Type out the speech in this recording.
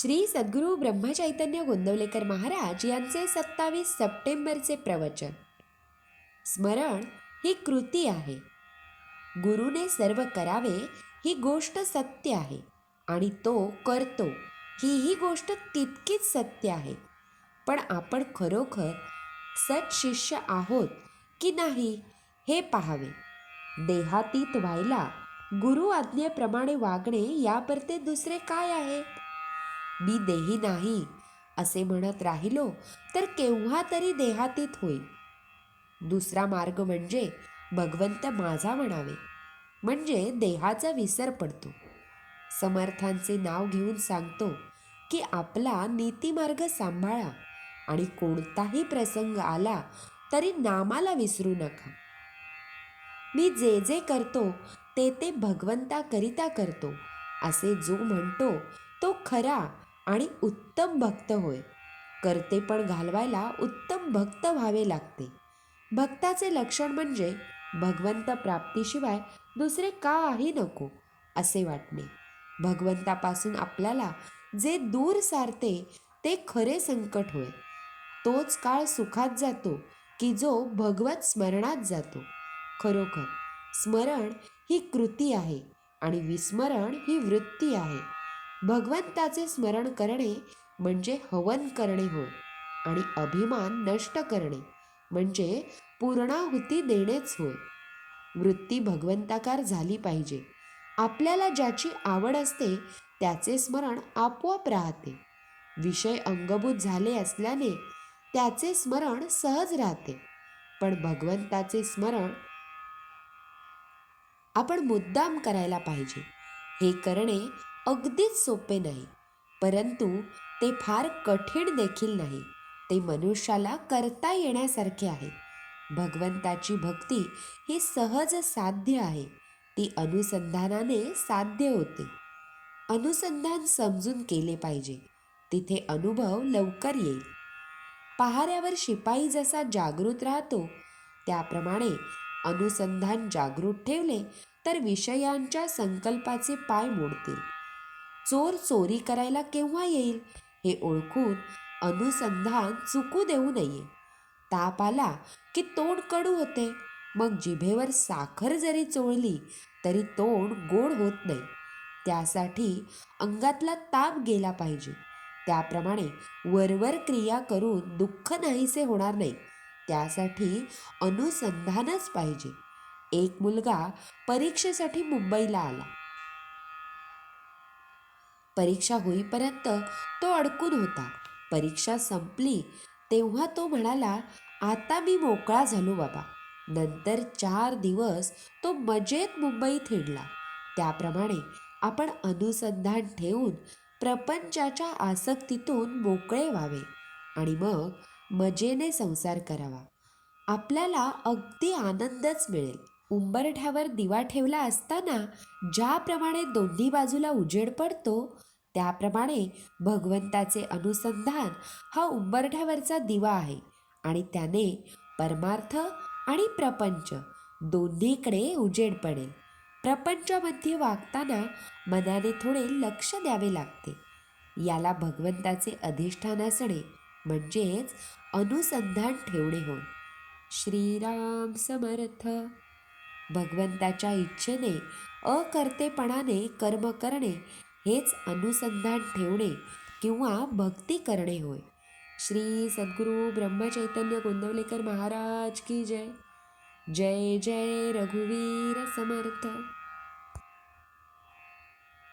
श्री सद्गुरू ब्रह्मचैतन्य गोंदवलेकर महाराज यांचे सत्तावीस सप्टेंबरचे प्रवचन. स्मरण ही कृती आहे. गुरुने सर्व करावे ही गोष्ट सत्य आहे आणि तो करतो. ही ही गोष्ट तितकीच सत्य आहे. पण आपण खरोखर सत्शिष्य आहोत की नाही हे पाहावे. देहातीत व्हायला गुरु आज्ञेप्रमाणे वागणे यापरते दुसरे काय आहे? मी देही नाही असे म्हणत राहिलो तर केव्हा तरी देहातीत होईल. दुसरा मार्ग म्हणजे भगवंत माझा म्हणावे म्हणजे देहाचा विसर पडतो. समर्थांचे नाव घेऊन सांगतो की आपला नीतिमार्ग सांभाळा आणि कोणताही प्रसंग आला तरी नामाला विसरू नका. मी जे जे करतो ते ते भगवंताकरिता करतो असे जो म्हणतो तो खरा आणि उत्तम भक्त होय. करते पण घालवायला उत्तम भक्त व्हावे लागते. भक्ताचे लक्षण म्हणजे भगवंत प्राप्तीशिवाय दुसरे काही नको असे वाटणे. भगवंतापासून आपल्याला जे दूर सारते ते खरे संकट होय. तोच काळ सुखात जातो की जो भगवत स्मरणात जातो. खरोखर स्मरण ही कृती आहे आणि विस्मरण ही वृत्ती आहे. भगवंताचे स्मरण करणे म्हणजे हवन करणे होय आणि अभिमान नष्ट करणे म्हणजे पूर्णाहुती देणेच होय. वृत्ती भगवंताकार झाली पाहिजे. आपल्याला ज्याची आवड असते त्याचे स्मरण आपोआप राहते. विषय अंगभूत झाले असल्याने त्याचे स्मरण सहज राहते. पण भगवंताचे स्मरण आपण मुद्दाम करायला पाहिजे. हे करणे अगदीच सोपे नाही. परंतु ते फार कठीण देखील नाही. ते मनुष्याला करता येण्यासारखे आहे. भगवंताची भक्ती ही सहज साध्य आहे. ती अनुसंधानाने साध्य होते. अनुसंधान समजून केले पाहिजे. तिथे अनुभव लवकर येईल. पहाऱ्यावर शिपाई जसा जागृत राहतो त्याप्रमाणे अनुसंधान जागृत ठेवले तर विषयांच्या संकल्पाचे पाय मोडतील. चोर चोरी करायला केव्हा येईल? हे ओळखून अनुसंधान चुकू देऊ नये. ताप आला की तोंड कडू होते. मग जिभेवर साखर जरी चोळली तरी तोंड गोड होत नाही. त्यासाठी अंगातला ताप गेला पाहिजे. त्याप्रमाणे वरवर क्रिया करून दुःख नाहीसे होणार नाही. त्यासाठी अनुसंधानच पाहिजे. एक मुलगा परीक्षेसाठी मुंबईला आला. परीक्षा होईपर्यंत तो अडकून होता. परीक्षा संपली तेव्हा तो म्हणाला आता मी मोकळा झालो बाबा. नंतर चार दिवस तो मजेत मुंबईत हिंडला. त्याप्रमाणे आपण अनुसंधान ठेवून प्रपंचाच्या आसक्तीतून मोकळे व्हावे आणि मग मजेने संसार करावा. आपल्याला अगदी आनंदच मिळेल. उंबरठ्यावर दिवा ठेवला असताना ज्याप्रमाणे दोन्ही बाजूला उजेड पडतो त्याप्रमाणे भगवंताचे अनुसंधान हा उंबरठ्यावरचा दिवा आहे आणि त्याने परमार्थ आणि प्रपंच दोन्हीकडे उजेड पडेल. प्रपंचामध्ये वागताना मनाने थोडे लक्ष द्यावे लागते. याला भगवंताचे अधिष्ठान असणे म्हणजेच अनुसंधान ठेवणे होय. श्रीराम समर्थ. भगवंताच्या इच्छेने अकर्तेपणाने कर्म करणे हेच अनुसंधान ठेवणे किंवा भक्ती करणे होय. श्री सद्गुरू ब्रह्मचैतन्य गोंदवलेकर महाराज की जय. जय जय रघुवीर समर्थ.